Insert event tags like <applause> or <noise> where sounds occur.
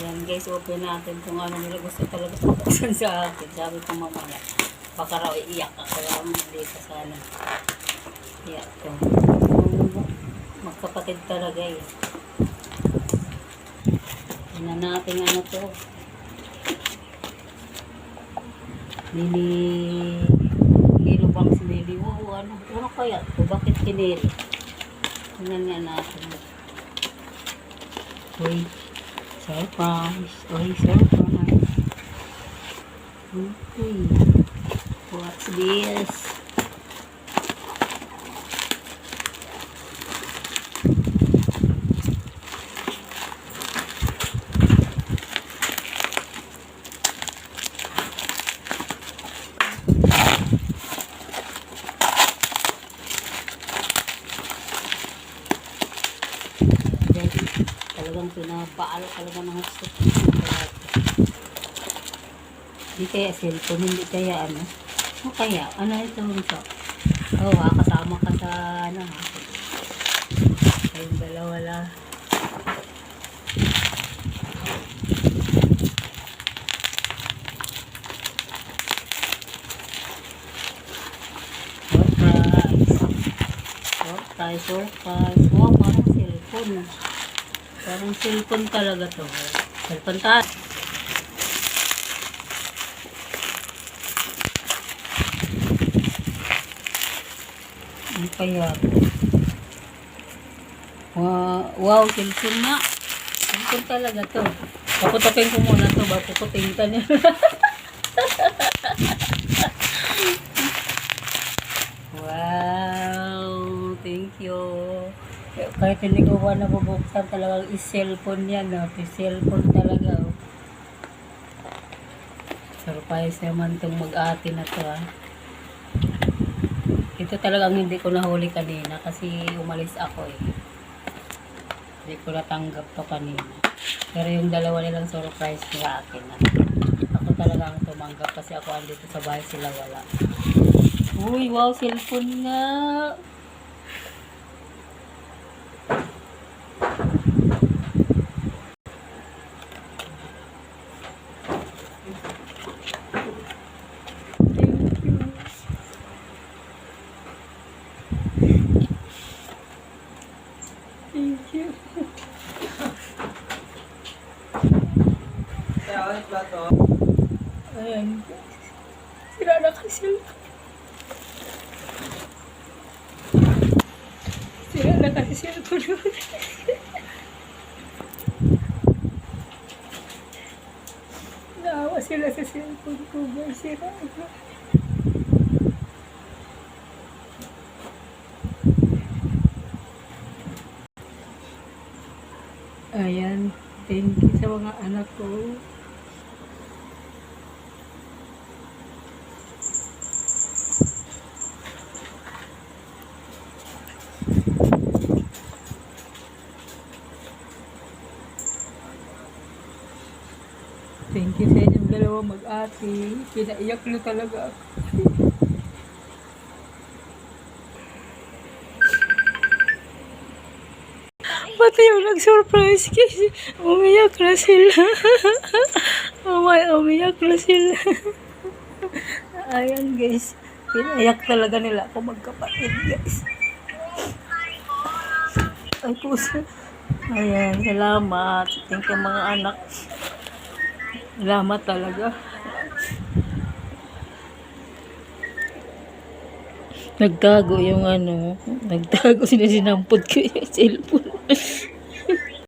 Ayan guys, open natin kung ano nila gusto talaga pabuksan sa akin. Sabi ko mamaya, baka raw iiyak ako lang dito sana. Iyak ko. Magkapatid talaga eh. Tingnan natin ano to. Lili... Lilo Banks Lili. Wow, ano, ano kaya to? Bakit kinili? Tingnan nga natin. Uy, surprise. Uy, surprise. Okay. What's this? Talagang pinapaalo talaga ng gusto. Hindi kaya cellphone, hindi kaya ano. Ano kaya? Ano ito ito? Oo, oh, kasama ka sa ano ha. Kayong dalawa lang. Surprise, surprise. Wow, parang cellphone. Parang cellphone talaga to. Cellphone ta. Ano kaya? Wow, wow, cellphone na. Cellphone talaga to. Paputokin ko muna to. Paputokin ka niya. <laughs> wow, thank you. Kahit hindi ko pa nabubuksan talagang is-cellphone yan. No? Is-cellphone talaga. Oh. Surprise naman itong mag-ate na to. Ah. Ito talagang hindi ko nahuli kanina kasi umalis ako eh. Hindi ko natanggap to kanina. Pero yung dalawa nilang surprise sa akin. Ah. Ako talaga ang tumanggap kasi ako andito sa bahay sila wala. Uy, wow, cellphone nga. Thank you. Ayan. Sira na kasi. Sira na kasi cellphone ko. Naawa sila sa cellphone ko. Sira na. Ayan. Thank you sa mga anak ko. Sa inyong dalawa mag-ate. Pinaiyak nyo talaga ako. Pati yung nag-surprise kasi umiyak na sila. <laughs> Umay, umiyak na sila. <laughs> Ayan guys. Pinaiyak talaga nila ako magkapatid guys. Ay puso. Ayan, salamat. Thank you mga anak. Salamat talaga. Nagtago yung ano, nagtago <laughs> sila sinampot ko yung cellphone.